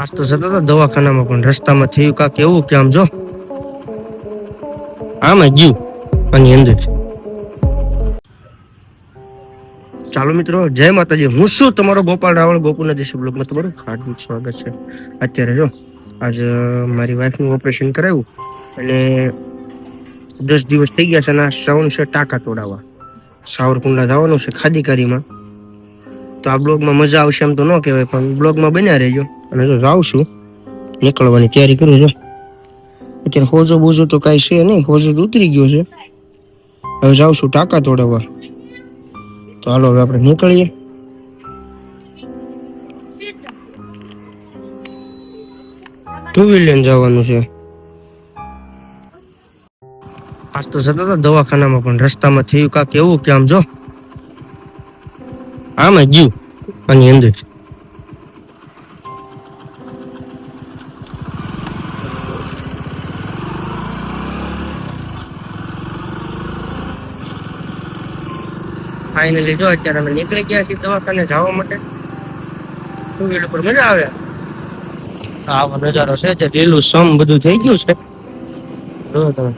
આજ તો જતા હતા દવાખાનામાં પણ રસ્તામાં થયું કાંક એવું કે આમ જો, આમ ગયું આની અંદર. ચાલો મિત્રો, જય માતાજી. હું શું તમારો ગોપાલ રાવળ ગોકુલના દેશી બ્લોગમાં તમારું હાર્દિક સ્વાગત છે. અત્યારે જો, આજે મારી વાઈફનું ઓપરેશન કરાવ્યું અને દસ દિવસ થઈ ગયા છે અને શ્રાવણ છે ટાંકા તોડાવવા. સાવરકુંડલા જવાનું છે ખાદીકારીમાં તો આ બ્લોગમાં મજા આવશે એમ તો ન કહેવાય પણ બ્લોગમાં બન્યા રહેજો. અને જો જાઉં છું નીકળવાની તૈયારી કરું છું. અત્યારે હોજો બોજો તો કાંઈ છે નહીં હોજો તો ઉતરી ગયો છે. હવે જાઉં છું ટાંકા તોડાવવા તો હાલો હવે આપણે નીકળીએ. ટુ વ્હીલર જવાનું છે. આજ તો જતા હતા દવાખાનામાં પણ રસ્તામાં થયું કાંક એવું કે આમ જો. આમાં ગયું આની અંદર. ફાઇનલી જો અત્યારે અમે નીકળી ગયા છીએ દવાખાને જવા માટે. ટુ વ્હીલ ઉપર મજા આવે? આવો નજારો છે, જે લીલું સમ બધું થઈ ગયું છે. જો તમે.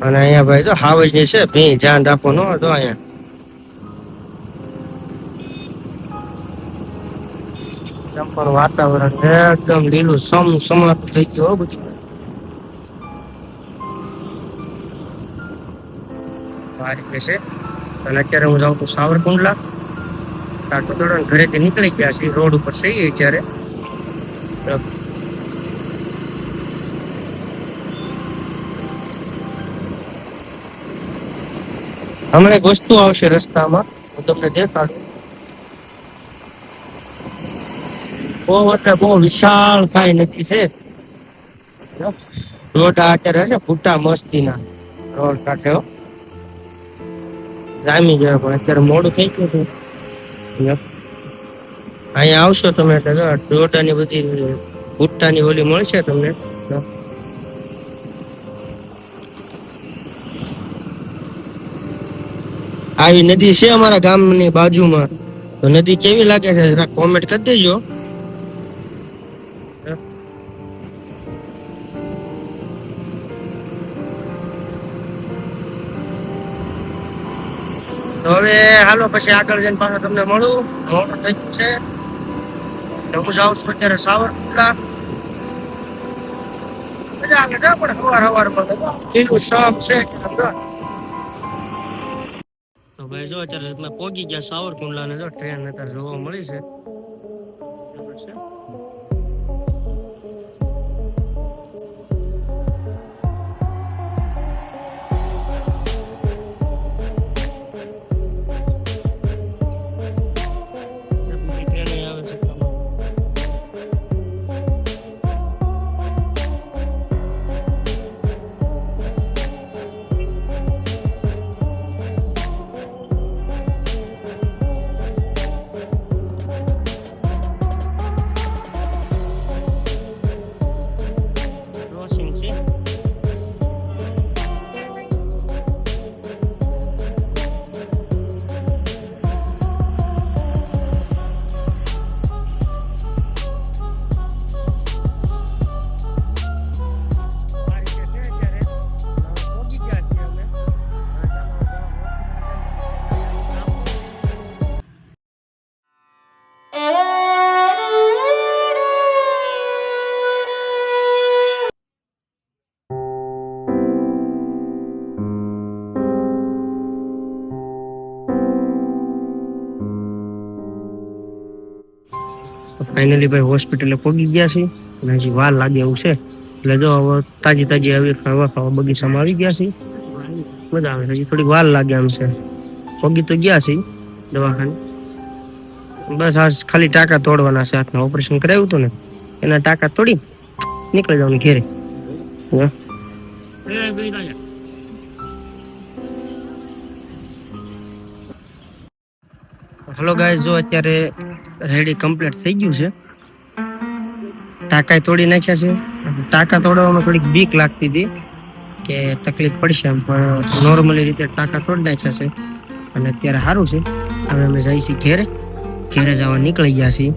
અને અહીંયા ભાઈ તો હાવજની છે ભી ધ્યાન રાખો નો તો અહીંયા. ચંપર વાતાવરણ એકદમ લીલું સમ સમાતું થઈ ગયું બધું. રીતે છે. અને અત્યારે હું જાઉં છું સાવરકુંડલા. ટાટો દોડો ઘરેથી નીકળી ગયા છે રોડ ઉપર છે અત્યારે. હમણાં એક વસ્તુ આવશે રસ્તામાં, હું તમને દેખાડું. બહુ એટલે બહુ વિશાળ કાંઈ નથી છે. રોડ અત્યારે છે ફૂટા મસ્તીના. રોડ કાંઠે. જામી ગયા પણ અત્યારે મોડું થઈ ગયું હતું અહીંયા આવશો તમે એટલે ટોયોટાની બધી ભૂટ્ટાની ઓલી મળશે તમને. આવી નદી છે અમારા ગામની બાજુમાં. તો નદી કેવી લાગે છે? કોમેન્ટ કરી દેજો. તો હવે હાલો પછી આગળ જઈને પાછું તમને મળું. મોડું થઈ ગયું છે. તો હું જાઉં છું અત્યારે સાવરકુંડલા. મજા આવે છે, પણ સવાર સવાર પણ સમ છે ભાઈ જો અત્યારે તમે પોગી ગયા સાવરકુંડલા ને જો, ટ્રેન અત્યારે જોવા મળી છે. ફાઇનલી ભાઈ હોસ્પિટલે પહોંચી ગયા છે અને હજી વાર લાગે એવું છે. એટલે જો હવે તાજી તાજી આવી ખાવા ખાવા બગીચામાં આવી ગયા છે મજા આવે હજી થોડીક વાર લાગે એમ છે. પગી તો ગયા છે દવાખાને. બસ આ ખાલી ટાંકા તોડવાના છે હાથના ઓપરેશન કરાવ્યું હતું ને, એના ટાંકા તોડી નીકળી જવાનું ઘેરે. હલો ગાય જો અત્યારે રેડી કમ્પ્લીટ થઈ ગયું છે. ટાંકા તોડી નાખ્યા છે. ટાંકા તોડવામાં થોડીક બીક લાગતી હતી કે તકલીફ પડશે એમ, પણ નોર્મલી રીતે ટાંકા તોડી નાખ્યા છે અને અત્યારે સારું છે. હવે અમે જઈએ છીએ ઘેરે. ઘેરે જવા નીકળી ગયા છીએ.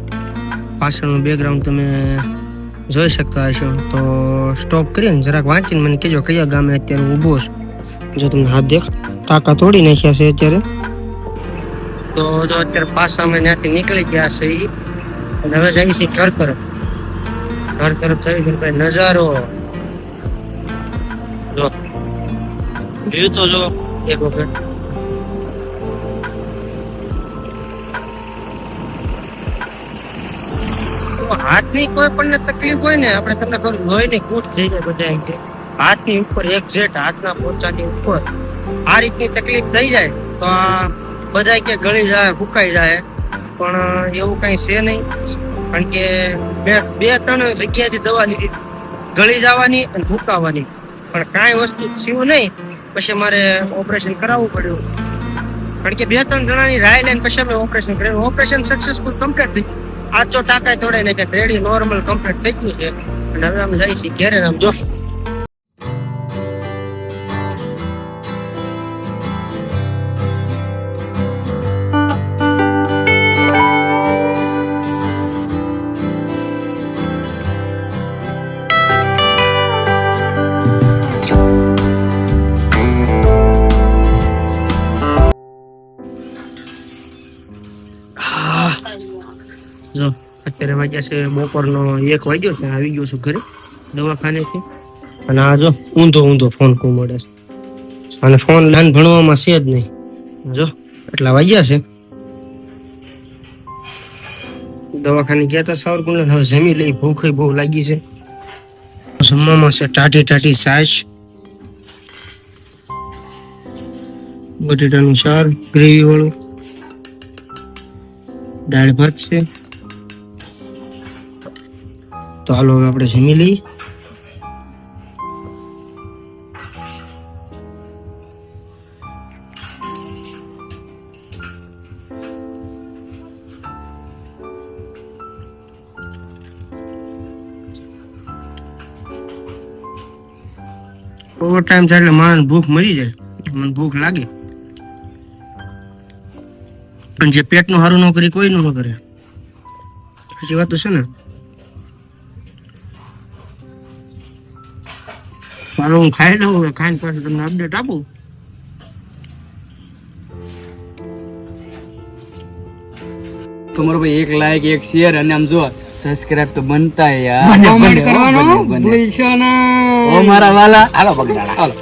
પાછળનું બેકગ્રાઉન્ડ તમે જોઈ શકતા હશો. તો સ્ટોપ કરીને જરાક વાંચીને મને કહેજો કયા ગામે અત્યારે ઊભો છું. જો તમને હાથ દેખ, ટાંકા તોડી નાખ્યા છે અત્યારે. તો જો અત્યારે પાછા અમે ત્યાંથી નીકળી ગયા છે અને હવે જઈએ છીએ ઘર તરફ ઘર તરફ ભાઈ નજારો. જો વ્યૂ તો જો એક વખત. હાથની કોઈ પણ તકલીફ હોય ને, આપણે તમને ખબર લોહીની કૂટ થઈ જાય બધા એમ કે હાથની ઉપર એક્ઝેક્ટ હાથના પોચાની ઉપર. આ રીતની તકલીફ થઈ જાય, તો આ બધા કે ગળી જાય ફૂકાઈ જાય. પણ એવું કઈ છે નહીં. કારણ કે બે બે, ત્રણ જગ્યાએથી દવા લીધી. ગળી જવાની અને ફૂકાવાની પણ કાંઈ વસ્તુ થયું નહીં. પછી મારે ઓપરેશન કરાવવું પડ્યું. કારણ કે બે, ત્રણ જણાની રાય લઈને પછી અમે ઓપરેશન કર્યું. ઓપરેશન સક્સેસફુલ કમ્પ્લીટ થઈ આચો ટાંકા તોડે ને કે રેડી નોર્મલ કમ્પ્લીટ થઈ ગયું છે. અને હવે અમે જઈશું ઘેરે આમ જો અત્યારે વાગ્યા છે, બપોરનો એક વાગ્યો છે, આવી ગયો છું ઘરે દવાખાનેથી અને આ જો, ઊંધો ઊંધો ફોન કો મળે છે. અને ફોન લાન ભણવામાં છે જ નહીં. જો, એટલા વાગ્યા છે. દવાખાને ગયા હતા સાવરકુંડલા, હવે જમી લઈ, ભૂખ બહુ લાગી છે. જમવામાં છે ટાટી ટાટી સાસ બટેટાનું શાક, ગ્રેવી વાળું, દાળ ભાત છે. તો હાલો હવે આપણે જમી લઈએ ઓવર ટાઈમ થાય એટલે માણસ ભૂખ મરી જાય. મને ભૂખ લાગે. પણ જે પેટનું સારું ન કરી કોઈ ન કરે. સાચી વાત તો છે ને? ચાલો હું ખાઈ લઉં ખાઈને પછી તમને અપડેટ આપું. તમારો ભાઈ એક લાઈક એક શેર અને આમ જો સબસ્ક્રાઇબ તો બનતા યાર. કમેન્ટ કરવાનો. ભૂલશો ના. ઓ મારા વાલા. હાલો બગડાલા હાલો.